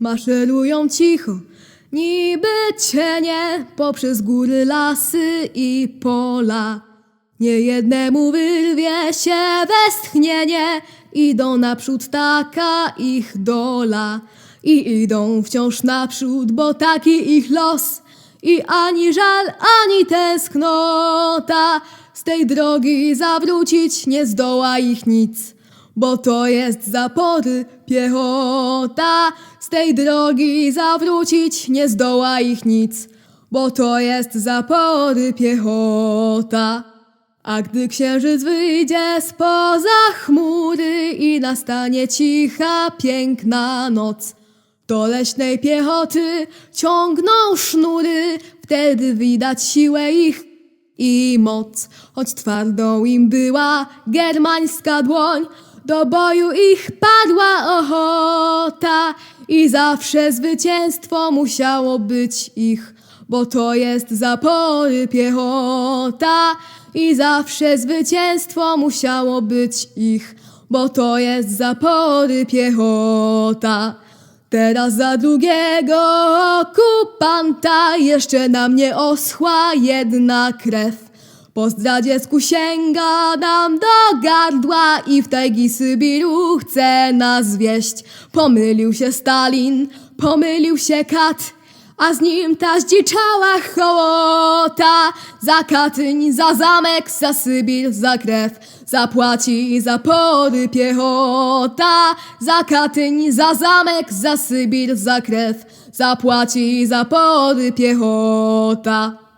Maszerują cicho, niby cienie, poprzez góry, lasy i pola. Niejednemu wyrwie się westchnienie, idą naprzód taka ich dola. I idą wciąż naprzód, bo taki ich los. I ani żal, ani tęsknota, z tej drogi zawrócić nie zdoła ich nic. Bo to jest zapory piechota, tej drogi zawrócić nie zdoła ich nic. Bo to jest zapory piechota. A gdy księżyc wyjdzie spoza chmury i nastanie cicha, piękna noc, do leśnej piechoty ciągną sznury, wtedy widać siłę ich i moc. Choć twardą im była germańska dłoń, do boju ich padła ochota i zawsze zwycięstwo musiało być ich, bo to jest zapory piechota i zawsze zwycięstwo musiało być ich, bo to jest zapory piechota. Teraz za drugiego okupanta jeszcze na mnie oschła jedna krew. Po zdradziecku sięga nam do gardła i w tajgi Sybiru chce nas wieść. Pomylił się Stalin, pomylił się Kat, a z nim ta zdziczała hołota. Za Katyń, za zamek, za Sybir, za krew zapłaci za pory piechota. Za Katyń, za zamek, za Sybir, za krew zapłaci za pory piechota.